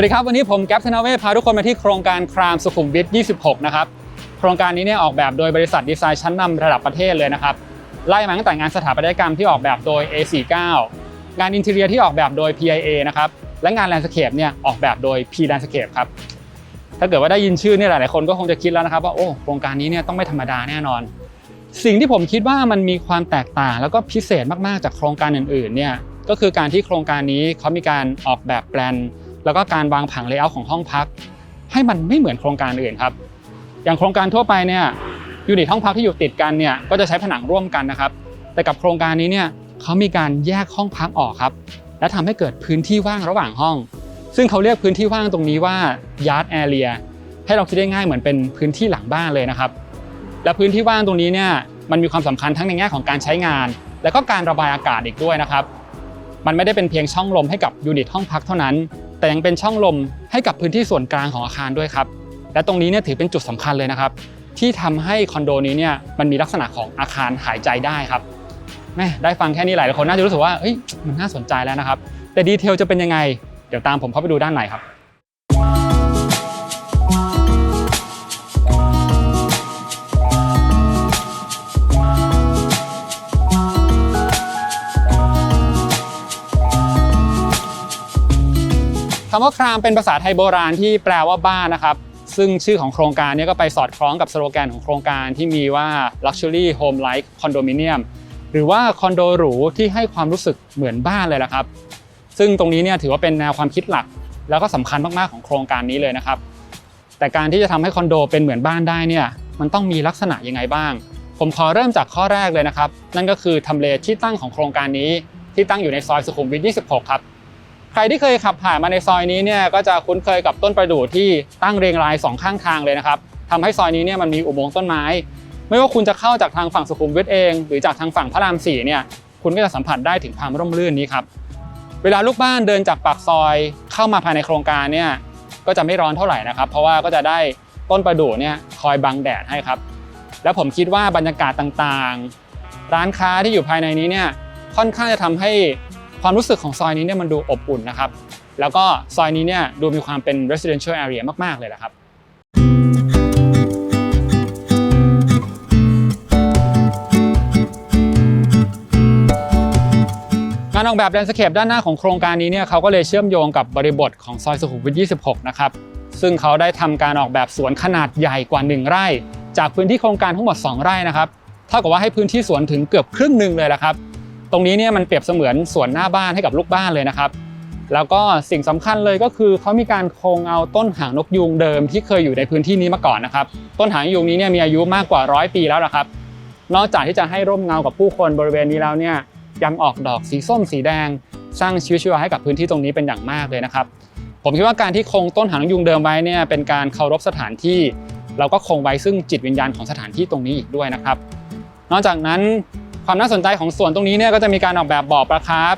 วัสดีครับ วันนี้ผมแก๊ปธนาเวศพาทุกคนมาที่โครงการครามสุขุมวิท 26 นะครับ โครงการนี้เนี่ยออกแบบโดยบริษัทดีไซน์ชั้นนำระดับประเทศเลยนะครับ ไล่มาตั้งแต่งานสถาปัตยกรรมที่ออกแบบโดย A49 งานอินเทเรียที่ออกแบบโดย PIA นะครับ และงานแลนด์สเคปเนี่ยออกแบบโดย P Landscape ครับ ถ้าเกิดว่าได้ยินชื่อเนี่ยหลายๆคนก็คงจะคิดแล้วนะครับว่าโอ้โครงการนี้เนี่ยต้องไม่ธรรมดาแน่นอน สิ่งที่ผมคิดว่ามันมีความแตกต่าง แล้วก็พิเศษมากๆจากโครงการอื่นๆเนี่ยก็คือการที่โครงการนี้เขามีการออกแบบแปลน แล้วก็การวางผังเลเยอร์ของห้องพัก ให้มันไม่เหมือนโครงการอื่นครับ อย่างโครงการทั่วไปเนี่ยยูนิตห้องพักที่อยู่ติดกันเนี่ยก็จะใช้ผนังร่วมกันนะครับ แต่กับโครงการนี้เนี่ยเขามีการแยกห้องพักออกครับ และทำให้เกิดพื้นที่ว่างระหว่างห้อง ซึ่งเขาเรียกพื้นที่ว่างตรงนี้ว่า yard area ให้เราคิดได้ง่ายเหมือนเป็นพื้นที่หลังบ้านเลยนะครับ และพื้นที่ว่างตรงนี้เนี่ยมันมีความสำคัญทั้งในแง่ของการใช้งาน และก็การระบายอากาศอีกด้วยนะครับ มันไม่ได้เป็นเพียงช่องลมให้กับยูนิตห้องพักเท่านั้น แต่ยังเป็นช่องลมให้กับพื้นที่ส่วนกลางของอาคารด้วยครับ และตรงนี้เนี่ยถือเป็นจุดสำคัญเลยนะครับ ที่ทำให้คอนโดนี้เนี่ยมันมีลักษณะของอาคารหายใจได้ครับแม่ได้ฟังแค่นี้หลายคนน่าจะรู้สึกว่าเฮ้ยมันน่าสนใจแล้วนะครับ แต่ดีเทลจะเป็นยังไง เดี๋ยวตามผมเข้าไปดูด้านในครับ คำว่าครามเป็นภาษาไทยโบราณที่แปลว่าบ้านนะครับ ซึ่งชื่อของโครงการนี้ก็ไปสอดคล้องกับสโลแกนของโครงการที่มีว่า luxury home like condominium หรือว่าคอนโดหรูที่ให้ความรู้สึกเหมือนบ้านเลยละครับ ซึ่งตรงนี้เนี่ยถือว่าเป็นแนวความคิดหลัก แล้วก็สำคัญมากๆของโครงการนี้เลยนะครับ แต่การที่จะทำให้คอนโดเป็นเหมือนบ้านได้เนี่ยมันต้องมีลักษณะยังไงบ้าง ผมขอเริ่มจากข้อแรกเลยนะครับ นั่นก็คือทำเลที่ตั้งของโครงการนี้ที่ตั้งอยู่ในซอยสุขุมวิท 26 ครับ ใครที่เคยขับผ่านมาในซอยนี้เนี่ยก็จะคุ้นเคยกับต้นประดู่ที่ตั้งเรียงรายสองข้างทางเลยนะครับทำให้ซอยนี้เนี่ยมันมีอุโมงค์ต้นไม้ ไม่ว่าคุณจะเข้าจากทางฝั่งสุขุมวิทเอง หรือจากทางฝั่งพระรามสี่เนี่ยคุณก็จะสัมผัสได้ถึงความร่มรื่นนี้ครับเวลาลูกบ้านเดินจากปากซอยเข้ามาภายในโครงการเนี่ยก็จะไม่ร้อนเท่าไหร่นะครับ เพราะว่าก็จะได้ต้นประดู่เนี่ยคอยบังแดดให้ครับ แล้วผมคิดว่าบรรยากาศต่างๆ ร้านค้าที่อยู่ภายในนี้เนี่ยค่อนข้างจะทำให้ ความรู้สึกของซอยนี้เนี่ยมันดูอบอุ่นนะครับ แล้วก็ซอยนี้เนี่ยดูมีความเป็น residential area มาก ๆ เลยละครับงานออกแบบแลนด์สเคปด้านหน้าของโครงการนี้เนี่ยเขาก็เลยเชื่อมโยงกับบริบทของซอยสุขุมวิท 26 นะครับ ซึ่งเขาได้ทำการออกแบบสวนขนาดใหญ่กว่า 1 ไร่ จากพื้นที่โครงการทั้งหมด 2 ไร่นะครับเท่ากับว่าให้พื้นที่สวนถึงเกือบครึ่งหนึ่งเลยละครับ ตรงนี้เนี่ยมันเปรียบเสมือนสวนหน้าบ้านให้กับลูกบ้านเลยนะครับ แล้วก็สิ่งสำคัญเลยก็คือเขามีการคงเอาต้นหางนกยูงเดิมที่เคยอยู่ในพื้นที่นี้มาก่อนนะครับ ต้นหางนกยูงนี้เนี่ยมีอายุมากกว่าร้อยปีแล้วนะครับ นอกจากที่จะให้ร่มเงากับผู้คนบริเวณนี้แล้วเนี่ยยังออกดอกสีส้มสีแดง สร้างชีวิตชีวาให้กับพื้นที่ตรงนี้เป็นอย่างมากเลยนะครับ ผมคิดว่าการที่คงต้นหางนกยูงเดิมไว้เนี่ยเป็นการเคารพสถานที่ เราก็คงไว้ซึ่งจิตวิญญาณของสถานที่ตรงนี้อีกด้วยนะครับ นอกจากนั้น ความน่าสนใจของสวนตรงนี้เนี่ยก็จะมีการออกแบบบ่อปลาคร์ฟ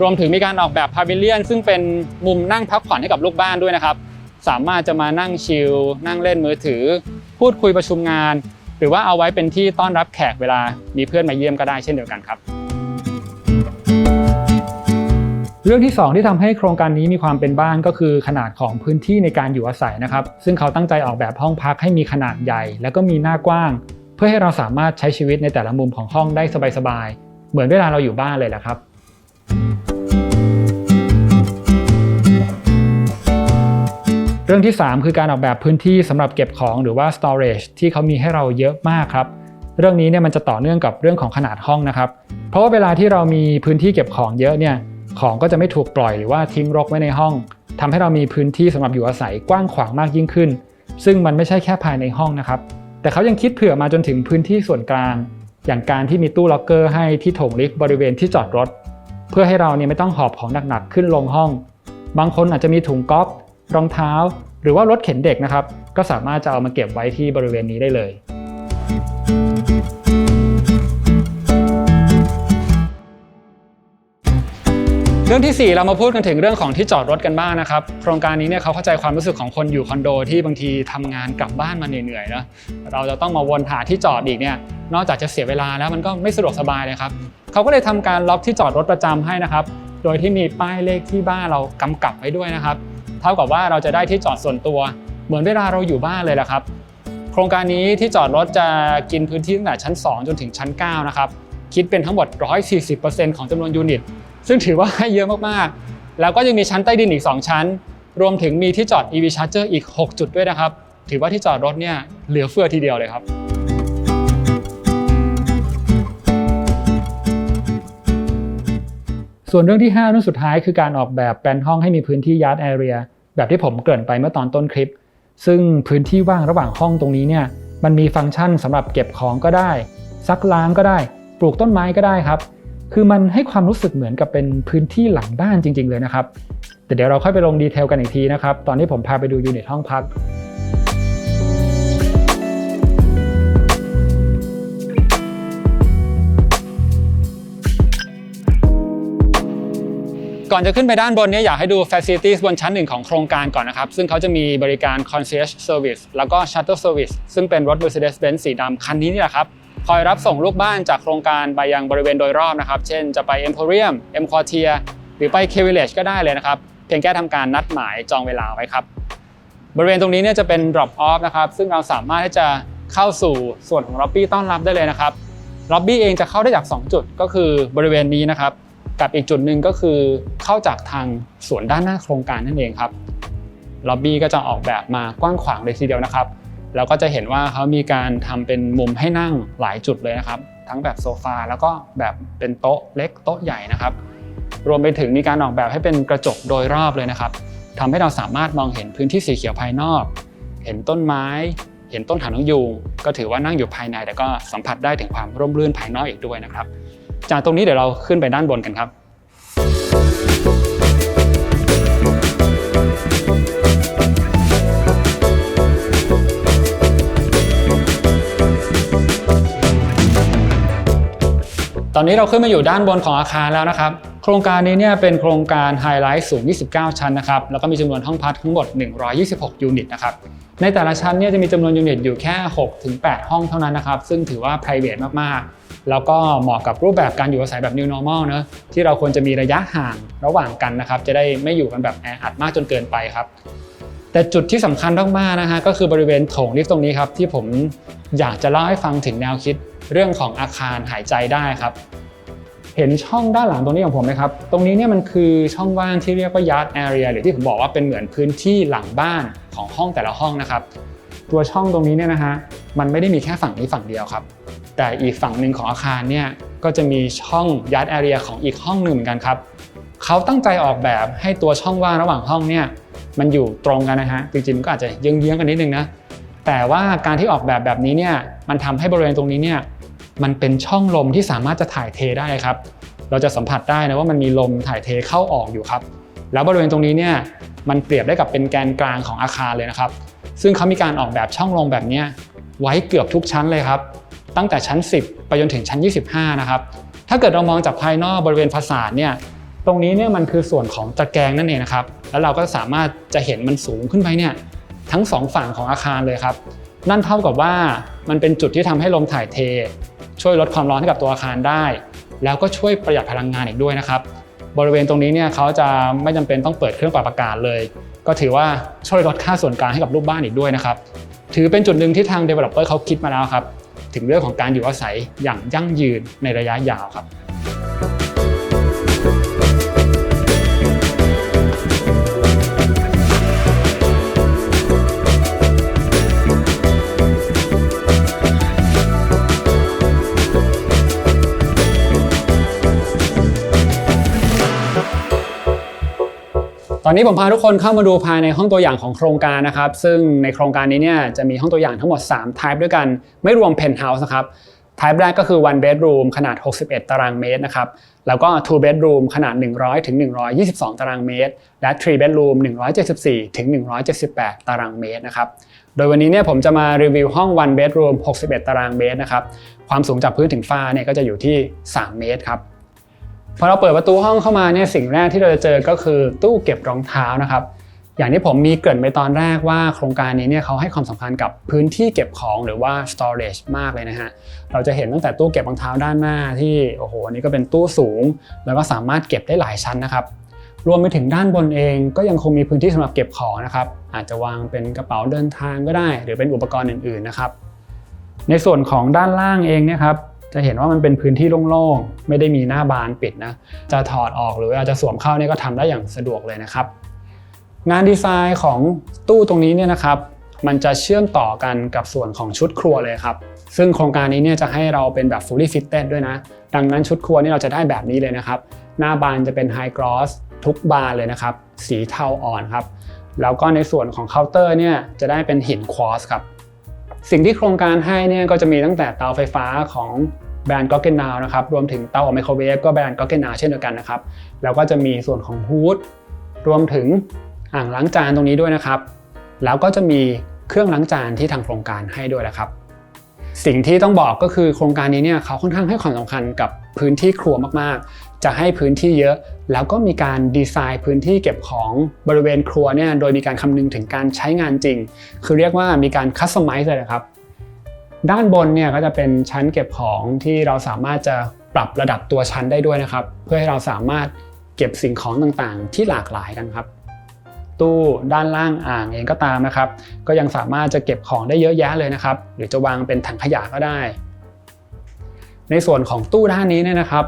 รวมถึงมีการออกแบบพาวิเลียน ซึ่งเป็นมุมนั่งพักผ่อนให้กับลูกบ้านด้วยนะครับ สามารถจะมานั่งชิลนั่งเล่นมือถือ พูดคุยประชุมงาน หรือว่าเอาไว้เป็นที่ต้อนรับแขกเวลามีเพื่อนมาเยี่ยมก็ได้เช่นเดียวกันครับ เรื่องที่ 2 ที่ทำให้โครงการนี้มีความเป็นบ้านก็คือขนาดของพื้นที่ในการอยู่อาศัยนะครับ ซึ่งเขาตั้งใจออกแบบห้องพักให้มีขนาดใหญ่ แล้วก็มีหน้ากว้าง เพื่อให้เราสามารถใช้ชีวิตในแต่ละมุมของห้องได้สบายๆ เหมือนเวลาเราอยู่บ้านเลยแหละครับ เรื่องที่ 3 คือการออกแบบพื้นที่สำหรับเก็บของหรือว่า storage ที่เขามีให้เราเยอะมากครับ เรื่องนี้เนี่ยมันจะต่อเนื่องกับเรื่องของขนาดห้องนะครับ เพราะว่าเวลาที่เรามีพื้นที่เก็บของเยอะเนี่ยของก็จะไม่ถูกปล่อยหรือว่าทิ้งรกไว้ในห้องทำให้เรามีพื้นที่สำหรับอยู่อาศัยกว้างขวางมากยิ่งขึ้น ซึ่งมันไม่ใช่แค่ภายในห้องนะครับ แต่เขายังคิดเผื่อมาจนถึงพื้นที่ส่วนกลาง อย่างการที่มีตู้ล็อกเกอร์ให้ที่โถงลิฟต์บริเวณที่จอดรถ เพื่อให้เราเนี่ยไม่ต้องหอบของหนักๆขึ้นลงห้อง บางคนอาจจะมีถุงก๊อฟรองเท้า หรือว่ารถเข็นเด็กนะครับก็สามารถจะเอามาเก็บไว้ที่บริเวณนี้ได้เลย รื่องที่ 4 เรามาพูดกันถึงเรื่องของที่จอดรถกันบ้างนะครับ โครงการนี้เนี่ยเขาเข้าใจความรู้สึกของคนอยู่คอนโดที่บางทีทำงานกลับบ้านมาเหนื่อยๆนะเราจะต้องมาวนหาที่จอดอีกเนี่ยนอกจากจะเสียเวลาแล้วมันก็ไม่สะดวกสบายเลยครับเขาก็เลยทำการล็อกที่จอดรถประจำให้นะครับโดยที่มีป้ายเลขที่บ้านเรากำกับไว้ด้วยนะครับ เท่ากับว่าเราจะได้ที่จอดส่วนตัว เหมือนเวลาเราอยู่บ้านเลยแหละครับ โครงการนี้ที่จอดรถจะกินพื้นที่ตั้งแต่ชั้น 2 จนถึงชั้น9นะครับคิดเป็นทั้งหมด 140%ของจำนวนยูนิต ซึ่งถือว่าให้เยอะมากๆ แล้วก็ยังมีชั้นใต้ดินอีก 2 ชั้น รวมถึงมีที่จอด EV Charger อีก 6 จุดด้วยนะครับ ถือว่าที่จอดรถเนี่ยเหลือเฟือทีเดียวเลยครับ ส่วนเรื่องที่5เรื่องสุดท้ายคือการออกแบบแปลนห้องให้มีพื้นที่ yard area แบบที่ผมเกริ่นไปเมื่อตอนต้นคลิป ซึ่งพื้นที่ว่างระหว่างห้องตรงนี้เนี่ยมันมีฟังก์ชันสำหรับเก็บของก็ได้ ซักล้างก็ได้ ปลูกต้นไม้ก็ได้ครับ คือมันให้ความรู้สึกเหมือนกับเป็นพื้นที่หลังบ้านจริง ๆ เลยนะครับ แต่เดี๋ยวเราค่อยไปลงดีเทลกันอีกทีนะครับ ตอนที่ผมพาไปดูยูนิตห้องพักก่อนจะขึ้นไปด้านบนเนี้อยากให้ดู facilities บนชั้นหนึ่งของโครงการก่อนนะครับ ซึ่งเขาจะมีบริการ concierge service แล้วก็ shuttle service ซึ่งเป็นรถ Mercedes-Benz สีดำคันนี้นี่แหละครับ คอยรับส่งลูกบ้านจากโครงการไปยังบริเวณโดยรอบนะครับ เช่นจะไป Emporium M Quartier หรือไป K Village ก็ได้เลยนะครับ เพียงแค่ทำการนัดหมายจองเวลาไว้ครับ บริเวณตรงนี้เนี่ยจะเป็น drop off นะครับ ซึ่งเราสามารถที่จะเข้าสู่ส่วนของ lobby ต้อนรับได้เลยนะครับ lobby เองจะเข้าได้จาก 2 จุดก็คือบริเวณนี้นะครับ กับอีกจุดหนึ่งก็คือเข้าจากทางสวนด้านหน้าโครงการนั่นเองครับล็อบบี้ก็จะออกแบบมากว้างขวางเลยทีเดียวนะครับ แล้วก็จะเห็นว่าเขามีการทำเป็นมุมให้นั่งหลายจุดเลยนะครับ ทั้งแบบโซฟาแล้วก็แบบเป็นโต๊ะเล็กโต๊ะใหญ่นะครับ รวมไปถึงมีการออกแบบให้เป็นกระจกโดยรอบเลยนะครับทำให้เราสามารถมองเห็นพื้นที่สีเขียวภายนอก เห็นต้นไม้ เห็นต้นหางนกยูงก็ถือว่านั่งอยู่ภายในแต่ก็สัมผัสได้ถึงความร่มรื่นภายนอกอีกด้วยนะครับ จากตรงนี้เดี๋ยวเราขึ้นไปด้านบนกันครับ ตอนนี้เราขึ้นมาอยู่ด้านบนของอาคารแล้วนะครับ โครงการนี้เนี่ยเป็นโครงการไฮไลท์สูง 29 ชั้นนะครับ แล้วก็มีจำนวนห้องพักทั้งหมด 126 ยูนิตนะครับ ในแต่ละชั้นเนี่ยจะมีจำนวนยูนิตอยู่แค่ 6-8 ห้องเท่านั้นนะครับ ซึ่งถือว่า p r i v a t มาก ๆ แล้วก็เหมาะกับรูปแบบการอยู่อาศัยแบบ new normal เนอะที่เราควรจะมีระยะห่างระหว่างกันนะครับ จะได้ไม่อยู่กันแบบแออัดมากจนเกินไปครับแต่จุดที่สำคัญมากๆนะฮะก็คือบริเวณโถงลิฟต์ตรงนี้ครับที่ผมอยากจะเล่าให้ฟังถึงแนวคิด เรื่องของอาคารหายใจได้ครับ เห็นช่องด้านหลังตรงนี้ของผมไหมครับ ตรงนี้เนี่ยมันคือช่องว่างที่เรียกว่า yard area หรือที่ผมบอกว่าเป็นเหมือนพื้นที่หลังบ้านของห้องแต่ละห้องนะครับ ตัวช่องตรงนี้เนี่ยนะฮะมันไม่ได้มีแค่ฝั่งนี้ฝั่งเดียวครับ แต่อีกฝั่งหนึ่งของอาคารเนี่ยก็จะมีช่อง yard area ของอีกห้องหนึ่งเหมือนกันครับเขาตั้งใจออกแบบให้ตัวช่องว่างระหว่างห้องเนี่ยมันอยู่ตรงกันนะฮะจริงๆมันก็อาจจะเยื้องๆกันนิดนึงนะแต่ว่าการที่ออกแบบแบบนี้เนี่ยมันทำให้บริเวณตรงนี้เนี่ย มันเป็นช่องลมที่สามารถจะถ่ายเทได้ครับ เราจะสัมผัสได้นะว่ามันมีลมถ่ายเทเข้าออกอยู่ครับ แล้วบริเวณตรงนี้เนี่ยมันเปรียบได้กับเป็นแกนกลางของอาคารเลยนะครับ ซึ่งเขามีการออกแบบช่องลมแบบนี้ไว้เกือบทุกชั้นเลยครับ ตั้งแต่ชั้น 10 ไปจนถึงชั้น 25 นะครับ ถ้าเกิดเรามองจากภายนอกบริเวณฟาสาดเนี่ยตรงนี้เนี่ยมันคือส่วนของตะแกรงนั่นเองนะครับ แล้วเราก็สามารถจะเห็นมันสูงขึ้นไปเนี่ยทั้งสองฝั่งของอาคารเลยครับ นั่นเท่ากับว่ามันเป็นจุดที่ทำให้ลมถ่ายเท ช่วยลดความร้อนให้กับตัวอาคารได้ แล้วก็ช่วยประหยัดพลังงานอีกด้วยนะครับ บริเวณตรงนี้เนี่ยเขาจะไม่จำเป็นต้องเปิดเครื่องปรับอากาศเลย ก็ถือว่าช่วยลดค่าส่วนกลางให้กับลูกบ้านอีกด้วยนะครับ ถือเป็นจุดหนึ่งที่ทาง developer เขาคิดมาแล้วครับ ถึงเรื่องของการอยู่อาศัยอย่างยั่งยืนในระยะยาวครับ ตอนนี้ผมพาทุกคนเข้ามาดูภายในห้องตัวอย่างของโครงการนะครับ ซึ่งในโครงการนี้เนี่ยจะมีห้องตัวอย่างทั้งหมด 3 type ด้วยกัน ไม่รวม penthouse นะครับ type แรกก็คือ one bedroom ขนาด 61 ตารางเมตรนะครับ แล้วก็ two bedroom ขนาด 100ถึง122 ตารางเมตร และ three bedroom 174ถึง178 ตารางเมตรนะครับ โดยวันนี้เนี่ยผมจะมารีวิวห้อง one bedroom 61 ตารางเมตรนะครับ ความสูงจากพื้นถึงฟ้าเนี่ยก็จะอยู่ที่ 3 เมตรครับ พอเราเปิดประตูห้องเข้ามาเนี่ยสิ่งแรกที่เราจะเจอก็คือตู้เก็บรองเท้านะครับ อย่างที่ผมมีเกริ่นไปตอนแรกว่าโครงการนี้เนี่ยเขาให้ความสำคัญกับพื้นที่เก็บของหรือว่า storage มากเลยนะฮะเราจะเห็นตั้งแต่ตู้เก็บรองเท้าด้านหน้าที่โอ้โหอันนี้ก็เป็นตู้สูง แล้วก็สามารถเก็บได้หลายชั้นนะครับรวมไปถึงด้านบนเองก็ยังคงมีพื้นที่สำหรับเก็บของนะครับอาจจะวางเป็นกระเป๋าเดินทางก็ได้ หรือเป็นอุปกรณ์อื่นๆนะครับ ในส่วนของด้านล่างเองเนี่ยครับ จะเห็นว่ามันเป็นพื้นที่โล่งๆ ไม่ได้มีหน้าบานปิดนะ จะถอดออกหรือว่าจะสวมเข้าเนี่ยก็ทำได้อย่างสะดวกเลยนะครับ งานดีไซน์ของตู้ตรงนี้เนี่ยนะครับ มันจะเชื่อมต่อกันกับส่วนของชุดครัวเลยครับ ซึ่งโครงการนี้เนี่ยจะให้เราเป็นแบบ fully fitted ด้วยนะ ดังนั้นชุดครัวนี่เราจะได้แบบนี้เลยนะครับ หน้าบานจะเป็น high gloss ทุกบานเลยนะครับ สีเทาอ่อนครับ แล้วก็ในส่วนของเคาน์เตอร์เนี่ยจะได้เป็นหินควอสครับ สิ่งที่โครงการให้เนี่ยก็จะมีตั้งแต่เตาไฟฟ้าของแบรนด์ก็เกนนาวนะครับรวมถึงเตาอบไมโครเวฟก็แบรนด์ก็เกนนาวเช่นเดียวกันนะครับแล้วก็จะมีส่วนของฮูดรวมถึงอ่างล้างจานตรงนี้ด้วยนะครับ แล้วก็จะมีเครื่องล้างจานที่ทางโครงการให้ด้วยนะครับ สิ่งที่ต้องบอกก็คือโครงการนี้เนี่ยเขาค่อนข้างให้ความสำคัญกับพื้นที่ครัวมากๆ จะให้พื้นที่เยอะ แล้วก็มีการดีไซน์พื้นที่เก็บของบริเวณครัวเนี่ยโดยมีการคำนึงถึงการใช้งานจริง คือเรียกว่ามีการคัสตอมไมซ์เลยนะครับ ด้านบนเนี่ยก็จะเป็นชั้นเก็บของที่เราสามารถจะปรับระดับตัวชั้นได้ด้วยนะครับ เพื่อให้เราสามารถเก็บสิ่งของต่างๆ ที่หลากหลายกันครับ ตู้ด้านล่างอ่างเองก็ตามนะครับ ก็ยังสามารถจะเก็บของได้เยอะแยะเลยนะครับ หรือจะวางเป็นถังขยะก็ได้ ในส่วนของตู้ด้านนี้เนี่ยนะครับ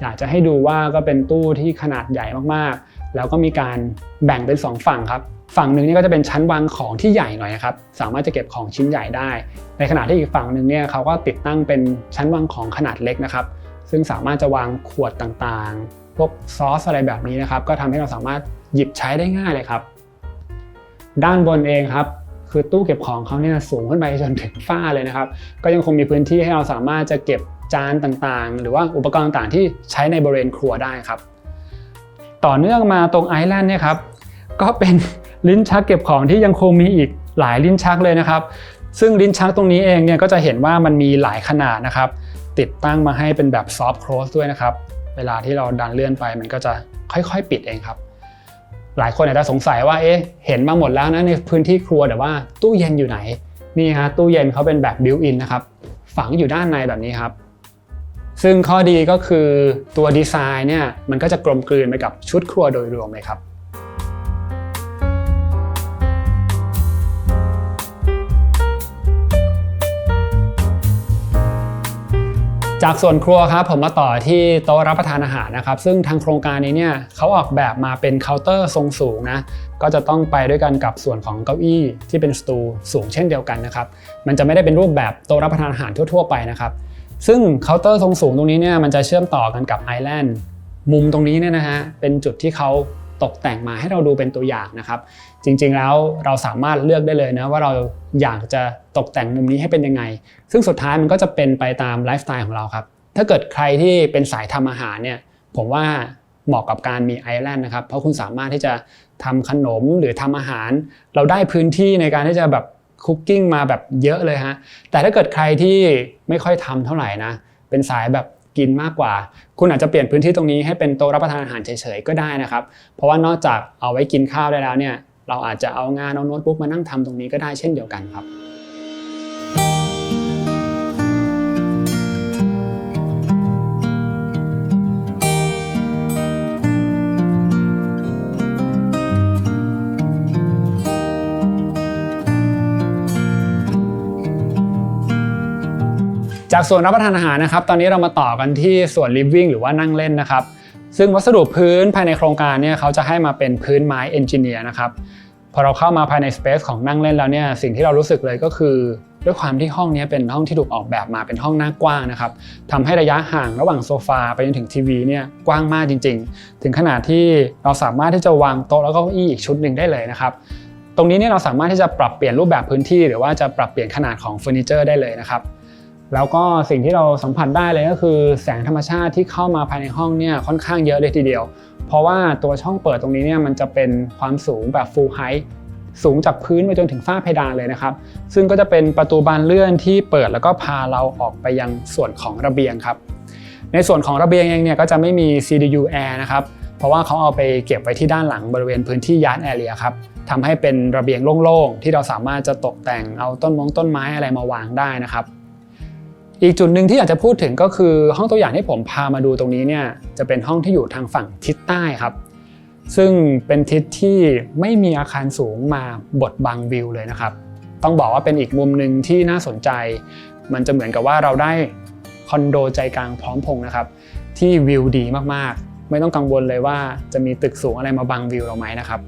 อยากจะให้ดูว่าก็เป็นตู้ที่ขนาดใหญ่มากๆ แล้วก็มีการแบ่งเป็น 2 ฝั่งครับ ฝั่งหนึ่งนี่ก็จะเป็นชั้นวางของที่ใหญ่หน่อยครับ สามารถจะเก็บของชิ้นใหญ่ได้ ในขณะที่อีกฝั่งหนึ่งเนี่ยเขาก็ติดตั้งเป็นชั้นวางของขนาดเล็กนะครับ ซึ่งสามารถจะวางขวดต่างๆ พวกซอสอะไรแบบนี้นะครับ ก็ทำให้เราสามารถหยิบใช้ได้ง่ายเลยครับ ด้านบนเองครับ คือตู้เก็บของเขาเนี่ยสูงขึ้นไปจนถึงฝ้าเลยนะครับ ก็ยังคงมีพื้นที่ให้เราสามารถจะเก็บจานต่างๆ หรือว่าอุปกรณ์ต่างๆ ที่ใช้ในบริเวณครัวได้ครับ ต่อเนื่องมาตรงไอแลนด์เนี่ยครับก็เป็นลิ้นชักเก็บของที่ยังคงมีอีกหลายลิ้นชักเลยนะครับ ซึ่งลิ้นชักตรงนี้เองเนี่ยก็จะเห็นว่ามันมีหลายขนาดนะครับ ติดตั้งมาให้เป็นแบบซอฟต์ close ด้วยนะครับ เวลาที่เราดันเลื่อนไปมันก็จะค่อยๆ ปิดเองครับ หลายคนอาจจะสงสัยว่าเอ๊ะเห็นมาหมดแล้วนะในพื้นที่ครัวแต่ว่าตู้เย็นอยู่ไหนนี่ฮะตู้เย็นเขาเป็นแบบบิวอินนะครับฝังอยู่ด้านในแบบนี้ครับ ซึ่งข้อดีก็คือตัวดีไซน์เนี่ยมันก็จะกลมกลืนไปกับชุดครัวโดยรวมเลยครับ จากส่วนครัวครับผมมาต่อที่โต๊ะรับประทานอาหารนะครับ ซึ่งทางโครงการนี้เนี่ยเขาออกแบบมาเป็นเคาน์เตอร์ทรงสูงนะก็จะต้องไปด้วยกันกับส่วนของเก้าอี้ที่เป็นสตูสูงเช่นเดียวกันนะครับมันจะไม่ได้เป็นรูปแบบโต๊ะรับประทานอาหารทั่ว ๆ ไปนะครับซึ่งเคาน์เตอร์ทรงสูงตรงนี้เนี่ยมันจะเชื่อมต่อกันกับไอแลนด์มุมตรงนี้เนี่ยนะฮะเป็นจุดที่เขา ตกแต่งมาให้เราดูเป็นตัวอย่างนะครับ จริงๆแล้วเราสามารถเลือกได้เลยนะว่าเราอยากจะตกแต่งมุมนี้ให้เป็นยังไง ซึ่งสุดท้ายมันก็จะเป็นไปตามไลฟ์สไตล์ของเราครับ ถ้าเกิดใครที่เป็นสายทำอาหารเนี่ยผมว่าเหมาะกับการมีไอแลนด์นะครับ เพราะคุณสามารถที่จะทำขนมหรือทำอาหาร เราได้พื้นที่ในการที่จะแบบคุกกิ้งมาแบบเยอะเลยฮะแต่ถ้าเกิดใครที่ไม่ค่อยทำเท่าไหร่นะเป็นสายแบบ กินมากกว่า คุณอาจจะเปลี่ยนพื้นที่ตรงนี้ให้เป็นโต๊ะรับประทานอาหารเฉยๆก็ได้นะครับ เพราะว่านอกจากเอาไว้กินข้าวได้แล้วเนี่ยเราอาจจะเอางานเอาโน้ตบุ๊กมานั่งทำตรงนี้ก็ได้เช่นเดียวกันครับ จากส่วนรับประทานอาหารนะครับ ตอนนี้เรามาต่อกันที่ส่วน living หรือว่านั่งเล่นนะครับ ซึ่งวัสดุพื้นภายในโครงการเนี่ยเขาจะให้มาเป็นพื้นไม้เอนจิเนียร์นะครับ พอเราเข้ามาภายในสเปซของนั่งเล่นแล้วเนี่ย สิ่งที่เรารู้สึกเลยก็คือ ด้วยความที่ห้องนี้เป็นห้องที่ถูกออกแบบมาเป็นห้องหน้ากว้างนะครับทำให้ระยะห่างระหว่างโซฟาไปจนถึงทีวีเนี่ยกว้างมากจริง ๆ ถึงขนาดที่เราสามารถที่จะวางโต๊ะแล้วก็อี้อีกชุดหนึ่งได้เลยนะครับตรงนี้เนี่ยเราสามารถที่จะปรับเปลี่ยนรูปแบบพื้นที่ หรือว่าจะปรับเปลี่ยนขนาดของเฟอร์นิเจอร์ได้เลยนะครับ แล้วก็สิ่งที่เราสัมผัสได้เลยก็คือแสงธรรมชาติที่เข้ามาภายในห้องเนี่ยค่อนข้างเยอะเลยทีเดียว เพราะว่าตัวช่องเปิดตรงนี้เนี่ยมันจะเป็นความสูงแบบ full height สูงจากพื้นไปจนถึงฝ้าเพดานเลยนะครับ ซึ่งก็จะเป็นประตูบานเลื่อนที่เปิดแล้วก็พาเราออกไปยังส่วนของระเบียงครับ ในส่วนของระเบียงเองเนี่ยก็จะไม่มี CDU air นะครับ เพราะว่าเขาเอาไปเก็บไว้ที่ด้านหลังบริเวณพื้นที่ยาร์ดแอเรียครับทำให้เป็นระเบียงโล่งๆที่เราสามารถจะตกแต่งเอาต้นมงต้นไม้อะไรมาวางได้นะครับ อีกจุดหนึ่งที่อยากจะพูดถึงก็คือห้องตัวอย่างที่ผมพามาดูตรงนี้เนี่ยจะเป็นห้องที่อยู่ทางฝั่งทิศใต้ครับ ซึ่งเป็นทิศที่ไม่มีอาคารสูงมาบดบังวิวเลยนะครับ ต้องบอกว่าเป็นอีกมุมหนึ่งที่น่าสนใจ มันจะเหมือนกับว่าเราได้คอนโดใจกลางพร้อมพงนะครับ ที่วิวดีมากๆ ไม่ต้องกังวลเลยว่าจะมีตึกสูงอะไรมาบังวิวเราไหมนะครับ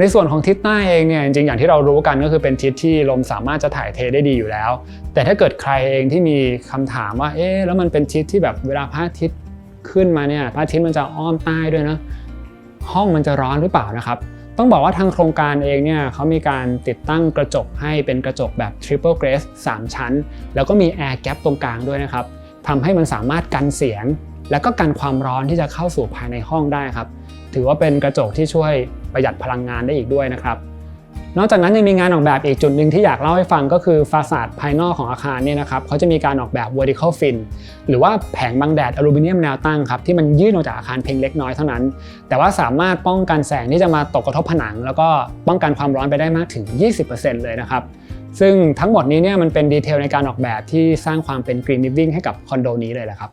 ในส่วนของทิศใต้เองเนี่ยจริงๆอย่างที่เรารู้กันก็คือเป็นทิศที่ลมสามารถจะถ่ายเทได้ดีอยู่แล้ว แต่ถ้าเกิดใครเองที่มีคำถามว่าเอ๊ะแล้วมันเป็นทิศที่แบบเวลาพระอาทิตย์ขึ้นมาเนี่ยพระอาทิตย์มันจะอ้อมใต้ด้วยนะห้องมันจะร้อนหรือเปล่านะครับต้องบอกว่าทางโครงการเองเนี่ยเขามีการติดตั้งกระจกให้เป็นกระจกแบบ triple glaze 3ชั้น แล้วก็มี air gap ตรงกลางด้วยนะครับทำให้มันสามารถกันเสียง และก็กันความร้อนที่จะเข้าสู่ภายในห้องได้ครับ ถือว่าเป็นกระจกที่ช่วยประหยัดพลังงานได้อีกด้วยนะครับ นอกจากนั้นยังมีงานออกแบบอีกจุดหนึ่งที่อยากเล่าให้ฟังก็คือฟาสาดภายนอกของอาคารเนี่ยนะครับเขาจะมีการออกแบบ vertical fin หรือว่าแผงบังแดดอลูมิเนียมแนวตั้งครับที่มันยื่นออกจากอาคารเพียงเล็กน้อยเท่านั้น แต่ว่าสามารถป้องกันแสงที่จะมาตกกระทบผนัง แล้วก็ป้องกันความร้อนไปได้มากถึง 20%เลยนะครับซึ่งทั้งหมดนี้เนี่ยมันเป็นดีเทลในการออกแบบที่สร้างความเป็น green living ให้กับคอนโดนี้เลยแหละครับ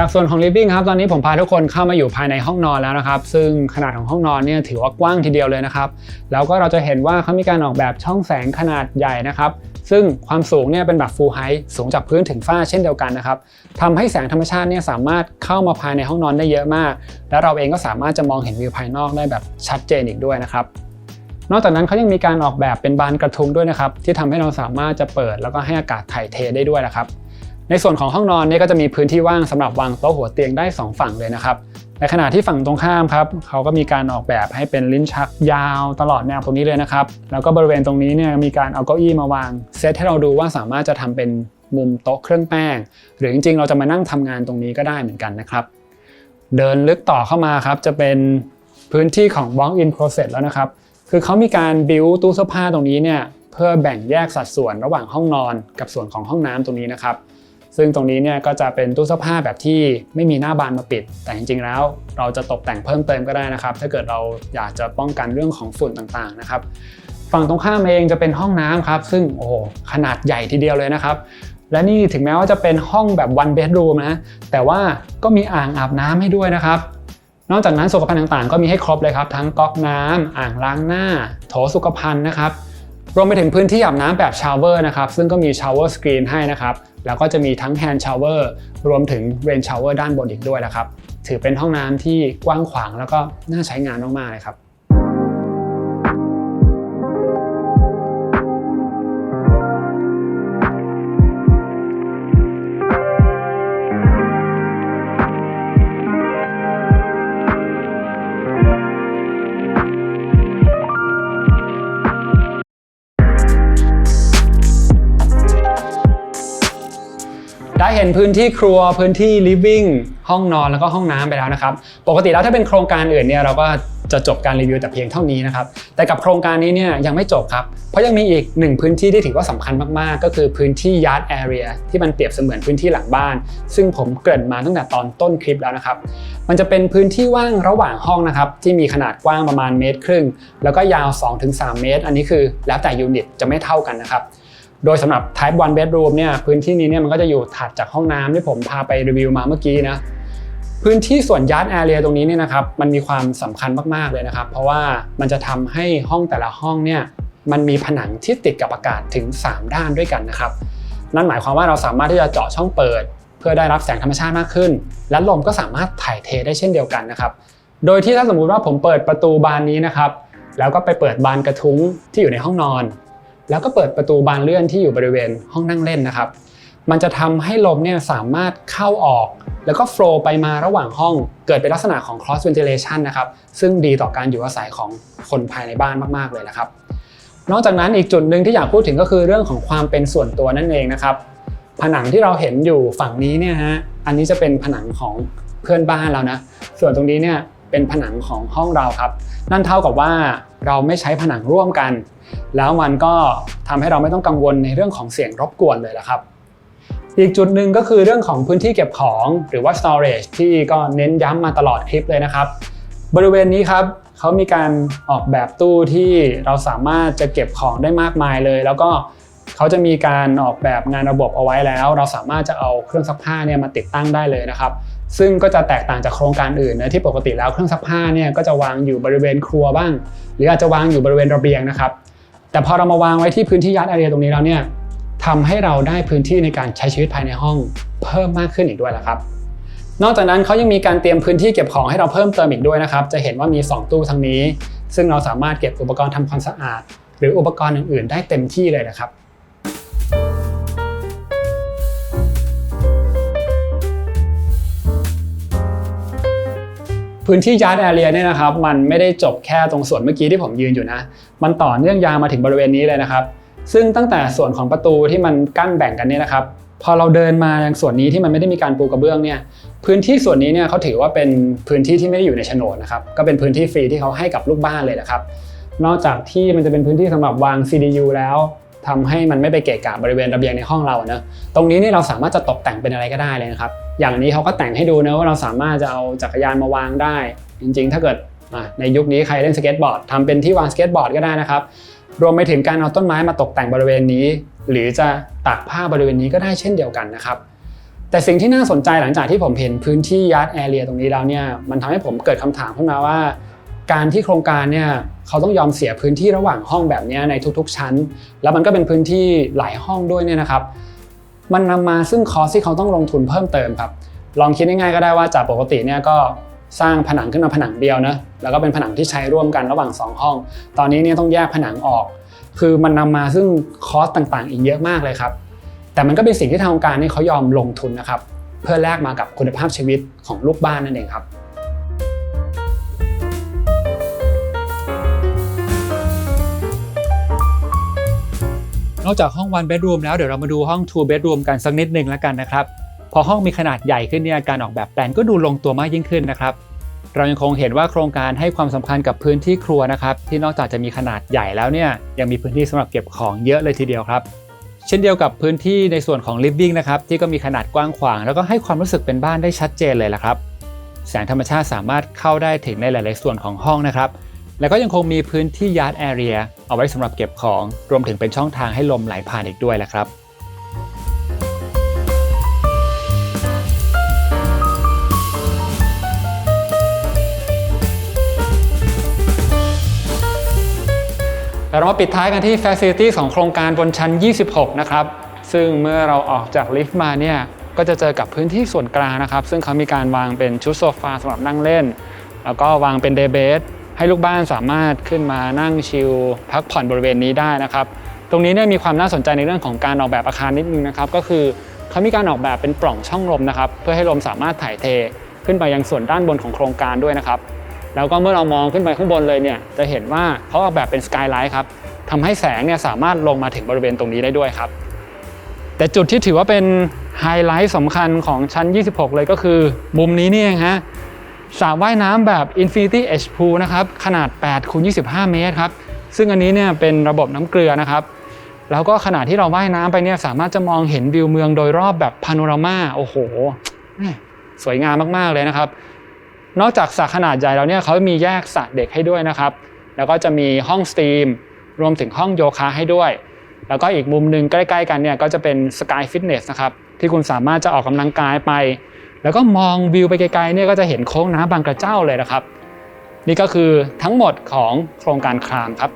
จากส่วนของ living ครับตอนนี้ผมพาทุกคนเข้ามาอยู่ภายในห้องนอนแล้วนะครับซึ่งขนาดของห้องนอนเนี่ยถือว่ากว้างทีเดียวเลยนะครับแล้วก็เราจะเห็นว่าเขามีการออกแบบช่องแสงขนาดใหญ่นะครับซึ่งความสูงเนี่ยเป็นแบบ full height สูงจากพื้นถึงฝ้าเช่นเดียวกันนะครับทำให้แสงธรรมชาติเนี่ยสามารถเข้ามาภายในห้องนอนได้เยอะมาก และเราเองก็สามารถจะมองเห็นวิวภายนอกได้แบบชัดเจนอีกด้วยนะครับนอกจากนั้นเขายังมีการออกแบบเป็นบานกระทุงด้วยนะครับที่ทำให้เราสามารถจะเปิดแล้วก็ให้อากาศถ่ายเทได้ด้วยนะครับ ในส่วนของห้องนอนเนี่ยก็จะมีพื้นที่ว่างสำหรับวางโต๊ะหัวเตียงได้ 2 ฝั่งเลยนะครับ ในขณะที่ฝั่งตรงข้ามครับเขาก็มีการออกแบบให้เป็นลิ้นชักยาวตลอดแนวตรงนี้เลยนะครับ แล้วก็บริเวณตรงนี้เนี่ยมีการเอาเก้าอี้มาวางเซตให้เราดูว่าสามารถจะทำเป็นมุมโต๊ะเครื่องแป้ง หรือจริงๆ เราจะมานั่งทำงานตรงนี้ก็ได้เหมือนกันนะครับ เดินลึกต่อเข้ามาครับจะเป็นพื้นที่ของ walk-in closet แล้วนะครับ คือเขามีการบิวตู้เสื้อผ้าตรงนี้เนี่ยเพื่อแบ่งแยกสัดส่วนระหว่างห้องนอนกับส่วนของห้องน้ำตรงนี้นะครับ ซึ่งตรงนี้เนี่ยก็จะเป็นตู้เสื้อผ้าแบบที่ไม่มีหน้าบานมาปิด แต่จริงๆแล้วเราจะตกแต่งเพิ่มเติมก็ได้นะครับ ถ้าเกิดเราอยากจะป้องกันเรื่องของฝุ่นต่างๆนะครับ ฝั่งตรงข้ามเองจะเป็นห้องน้ำครับ ซึ่งโอ้โหขนาดใหญ่ทีเดียวเลยนะครับและนี่ถึงแม้ว่าจะเป็นห้องแบบ one bedroom นะ แต่ว่าก็มีอ่างอาบน้ำให้ด้วยนะครับ นอกจากนั้นสุขภัณฑ์ต่างๆ ก็มีให้ครบเลยครับ ทั้งก๊อกน้ำอ่างล้างหน้า โถสุขภัณฑ์นะครับ รวมไปถึงพื้นที่อาบน้ำแบบชาวเวอร์นะครับซึ่งก็มีชาวเวอร์สกรีนให้นะครับแล้วก็จะมีทั้งแฮนด์ชาวเวอร์รวมถึงเรนชาวเวอร์ด้านบนอีกด้วยนะครับถือเป็นห้องน้ำที่กว้างขวางแล้วก็น่าใช้งานมากๆเลยครับ ได้เห็นพื้นที่ครัวพื้นที่ living ห้องนอนแล้วก็ห้องน้ำไปแล้วนะครับ ปกติแล้วถ้าเป็นโครงการอื่นเนี่ยเราก็จะจบการรีวิวแต่เพียงเท่านี้นะครับ แต่กับโครงการนี้เนี่ยยังไม่จบครับ เพราะยังมีอีกหนึ่งพื้นที่ที่ถือว่าสำคัญมากๆ ก็คือพื้นที่ yard area ที่มันเปรียบเสมือนพื้นที่หลังบ้าน ซึ่งผมเกริ่นมาตั้งแต่ตอนต้นคลิปแล้วนะครับ มันจะเป็นพื้นที่ว่างระหว่างห้องนะครับที่มีขนาดกว้างประมาณเมตรครึ่ง แล้วก็ยาว 2-3 เมตร อันนี้คือแล้วแต่ยูนิตจะไม่เท่ากันนะครับ โดยสำหรับ Type 1 Bedroom เนี่ยพื้นที่นี้เนี่ยมันก็จะอยู่ถัดจากห้องน้ำที่ผมพาไปรีวิวมาเมื่อกี้นะพื้นที่ส่วน Yard Area ตรงนี้เนี่ยนะครับมันมีความสำคัญมากๆเลยนะครับ เพราะว่ามันจะทำให้ห้องแต่ละห้องเนี่ยมันมีผนังที่ติดกับอากาศถึง 3 ด้านด้วยกันนะครับ นั่นหมายความว่าเราสามารถที่จะเจาะช่องเปิด เพื่อได้รับแสงธรรมชาติมากขึ้น และลมก็สามารถถ่ายเทได้เช่นเดียวกันนะครับ โดยที่ถ้าสมมุติว่าผมเปิดประตูบานนี้นะครับแล้วก็ไปเปิดบานกระทุ้งที่อยู่ในห้องนอน แล้วก็เปิดประตูบานเลื่อนที่อยู่บริเวณห้องนั่งเล่นนะครับ มันจะทำให้ลมเนี่ยสามารถเข้าออก แล้วก็โฟลว์ไปมาระหว่างห้อง เกิดเป็นลักษณะของ cross ventilation นะครับ ซึ่งดีต่อการอยู่อาศัยของคนภายในบ้านมากๆเลยนะครับ นอกจากนั้นอีกจุดหนึ่งที่อยากพูดถึงก็คือเรื่องของความเป็นส่วนตัวนั่นเองนะครับ ผนังที่เราเห็นอยู่ฝั่งนี้เนี่ยฮะ อันนี้จะเป็นผนังของเพื่อนบ้านเรานะ ส่วนตรงนี้เนี่ยเป็นผนังของห้องเราครับ นั่นเท่ากับว่าเราไม่ใช้ผนังร่วมกัน แล้วมันก็ทำให้เราไม่ต้องกังวลในเรื่องของเสียงรบกวนเลยละครับ อีกจุดหนึ่งก็คือเรื่องของพื้นที่เก็บของหรือว่า storage ที่ก็เน้นย้ำมาตลอดคลิปเลยนะครับ บริเวณนี้ครับเขามีการออกแบบตู้ที่เราสามารถจะเก็บของได้มากมายเลย แล้วก็เขาจะมีการออกแบบงานระบบเอาไว้แล้ว เราสามารถจะเอาเครื่องซักผ้าเนี่ยมาติดตั้งได้เลยนะครับ ซึ่งก็จะแตกต่างจากโครงการอื่นนะที่ปกติแล้วเครื่องซักผ้าเนี่ยก็จะวางอยู่บริเวณครัวบ้าง หรืออาจจะวางอยู่บริเวณระเบียงนะครับ แต่พอเรามาวางไว้ที่พื้นที่ยัดแอเรียตรงนี้แล้วเนี่ยทำให้เราได้พื้นที่ในการใช้ชีวิตภายในห้องเพิ่มมากขึ้นอีกด้วยละครับ นอกจากนั้นเขายังมีการเตรียมพื้นที่เก็บของให้เราเพิ่มเติมอีกด้วยนะครับ จะเห็นว่ามี 2 ตู้ทางนี้ ซึ่งเราสามารถเก็บอุปกรณ์ทำความสะอาด หรืออุปกรณ์อื่นๆ ได้เต็มที่เลยนะครับ พื้นที่ยาร์ดแอเรียเนี่ยนะครับมันไม่ได้จบแค่ตรงส่วนเมื่อกี้ที่ผมยืนอยู่นะ มันต่อเนื่องยาวมาถึงบริเวณนี้เลยนะครับ ซึ่งตั้งแต่ส่วนของประตูที่มันกั้นแบ่งกันเนี่ยนะครับพอเราเดินมายังส่วนนี้ที่มันไม่ได้มีการปูกระเบื้องเนี่ยพื้นที่ส่วนนี้เนี่ยเขาถือว่าเป็นพื้นที่ที่ไม่ได้อยู่ในโฉนดนะครับก็เป็นพื้นที่ฟรีที่เขาให้กับลูกบ้านเลยนะครับ นอกจากที่มันจะเป็นพื้นที่สำหรับวาง CDU แล้วทำให้มันไม่ไปเกะกะบริเวณระเบียงในห้องเราอะนะตรงนี้นี่เราสามารถจะตกแต่งเป็นอะไรก็ได้เลยนะครับ อย่างนี้เขาก็แต่งให้ดูนะว่าเราสามารถจะเอาจักรยานมาวางได้ จริงๆ ถ้าเกิดในยุคนี้ใครเล่นสเก็ตบอร์ดทำเป็นที่วางสเก็ตบอร์ดก็ได้นะครับ รวมไปถึงการเอาต้นไม้มาตกแต่งบริเวณนี้ หรือจะตากผ้าบริเวณนี้ก็ได้เช่นเดียวกันนะครับ แต่สิ่งที่น่าสนใจหลังจากที่ผมเห็นพื้นที่ยาร์ดแอเรียตรงนี้แล้วเนี่ยมันทำให้ผมเกิดคำถามขึ้นมาว่า การที่โครงการเนี่ยเขาต้องยอมเสียพื้นที่ระหว่างห้องแบบนี้ในทุกๆ ชั้น แล้วมันก็เป็นพื้นที่หลายห้องด้วยเนี่ยนะครับ มันนำมาซึ่งคอสที่เขาต้องลงทุนเพิ่มเติมครับ ลองคิดง่ายๆก็ได้ว่าจากปกติเนี่ยก็สร้างผนังขึ้นมาผนังเดียวนะแล้วก็เป็นผนังที่ใช้ร่วมกันระหว่างสองห้อง ตอนนี้เนี่ยต้องแยกผนังออก คือมันนำมาซึ่งคอสต่างๆ อีกเยอะมากเลยครับ แต่มันก็เป็นสิ่งที่ทางการนี่เขายอมลงทุนนะครับเพื่อแลกมากับคุณภาพชีวิตของลูกบ้านนั่นเองครับ นอกจากห้อง one bedroom แล้วเดี๋ยวเรามาดูห้อง two bedroom กันสักนิดหนึ่งแล้วกันนะครับ พอห้องมีขนาดใหญ่ขึ้นเนี่ยการออกแบบแปลนก็ดูลงตัวมากยิ่งขึ้นนะครับ เรายังคงเห็นว่าโครงการให้ความสำคัญกับพื้นที่ครัวนะครับ ที่นอกจากจะมีขนาดใหญ่แล้วเนี่ยยังมีพื้นที่สำหรับเก็บของเยอะเลยทีเดียวครับ เช่นเดียวกับพื้นที่ในส่วนของ living นะครับที่ก็มีขนาดกว้างขวาง แล้วก็ให้ความรู้สึกเป็นบ้านได้ชัดเจนเลยละครับ แสงธรรมชาติสามารถเข้าได้ถึงในหลาย ๆ ส่วนของห้องนะครับ แล้วก็ยังคงมีพื้นที่ yard area เอาไว้สำหรับเก็บของ รวมถึงเป็นช่องทางให้ลมไหลผ่านอีกด้วยแหละครับเรามาปิดท้ายกันที่ Facilities ของโครงการบนชั้น 26 นะครับ ซึ่งเมื่อเราออกจากลิฟต์มาเนี่ย ก็จะเจอกับพื้นที่ส่วนกลางนะครับ ซึ่งเขามีการวางเป็นชุดโซฟาสำหรับนั่งเล่น แล้วก็วางเป็นเดย์เบส ให้ลูกบ้านสามารถขึ้นมานั่งชิลพักผ่อนบริเวณนี้ได้นะครับ ตรงนี้เนี่ยมีความน่าสนใจในเรื่องของการออกแบบอาคารนิดนึงนะครับ ก็คือเขามีการออกแบบเป็นปล่องช่องลมนะครับ เพื่อให้ลมสามารถถ่ายเทขึ้นไปยังส่วนด้านบนของโครงการด้วยนะครับแล้วก็เมื่อเรามองขึ้นไปข้างบนเลยเนี่ยจะเห็นว่าเขาออกแบบเป็นสกายไลท์ครับทำให้แสงเนี่ยสามารถลงมาถึงบริเวณตรงนี้ได้ด้วยครับ แต่จุดที่ถือว่าเป็นไฮไลท์สำคัญของชั้น 26 เลยก็คือ มุมนี้นี่เองฮะ สระว่ายน้ำแบบ Infinity Edge Pool นะครับ ขนาด8คูณ25 เมตรครับ ซึ่งอันนี้เนี่ยเป็นระบบน้ำเกลือนะครับ แล้วก็ขณะที่เราว่ายน้ำไปเนี่ยสามารถจะมองเห็นวิวเมืองโดยรอบแบบพาโนรามาโอ้โห สวยงามมากๆเลยนะครับ นอกจากสระขนาดใหญ่แล้วเนี่ยเขามีแยกสระเด็กให้ด้วยนะครับ แล้วก็จะมีห้องสตรีม รวมถึงห้องโยคะให้ด้วย แล้วก็อีกมุมหนึ่งใกล้ ๆ กันเนี่ยก็จะเป็นสกายฟิตเนสนะครับที่คุณสามารถจะออกกำลังกายไป แล้วก็มองวิวไปไกลๆเนี่ยก็จะเห็นโค้งน้ำบางกระเจ้าเลยนะครับ นี่ก็คือทั้งหมดของโครงการครามครับ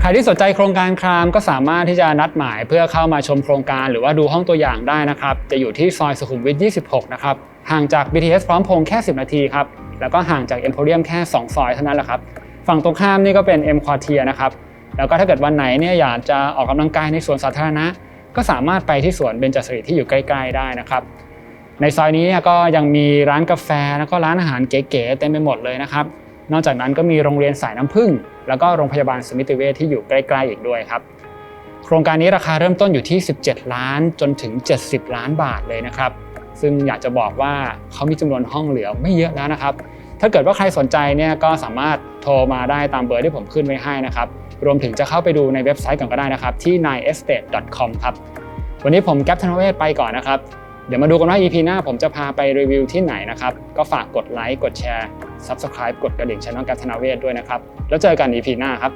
ใครที่สนใจโครงการครามก็สามารถที่จะนัดหมายเพื่อเข้ามาชมโครงการหรือว่าดูห้องตัวอย่างได้นะครับ จะอยู่ที่ซอยสุขุมวิท 26 นะครับ ห่างจาก BTS พร้อมพงษ์แค่ 10 นาทีครับ แล้วก็ห่างจาก Emporium แค่ 2 ซอยเท่านั้นแหละครับ ฝั่งตรงข้ามนี่ก็เป็น M Quartier นะครับ แล้วก็ถ้าเกิดวันไหนเนี่ยอยากจะออกกำลังกายในสวนสาธารณะ ก็สามารถไปที่สวนเบญจสิริที่อยู่ใกล้ ๆ ได้นะครับ ในซอยนี้ก็ยังมีร้านกาแฟแล้วก็ร้านอาหารเก๋ๆเต็มไปหมดเลยนะครับ นอกจากนั้นก็มีโรงเรียนสายน้ำผึ้งแล้วก็โรงพยาบาลสมิติเวชที่อยู่ใกล้ ๆ อีกด้วยครับโครงการนี้ราคาเริ่มต้นอยู่ที่ 17 ล้านจนถึง 70 ล้านบาทเลยนะครับ ซึ่งอยากจะบอกว่าเขามีจำนวนห้องเหลือไม่เยอะแล้วนะครับ ถ้าเกิดว่าใครสนใจเนี่ยก็สามารถโทรมาได้ตามเบอร์ที่ผมขึ้นไว้ให้นะครับ รวมถึงจะเข้าไปดูในเว็บไซต์ก่อนก็ได้นะครับ ที่ 9estate.com ครับ วันนี้ผมแก๊ปธนเวศไปก่อนนะครับ เดี๋ยวมาดูกันว่า EP หน้าผมจะพาไปรีวิวที่ไหนนะครับ ก็ฝากกดไลค์ กดแชร์ Subscribe กดกระดิ่งช่องแก๊ปธนเวศด้วยนะครับ แล้วเจอกัน EP หน้าครับ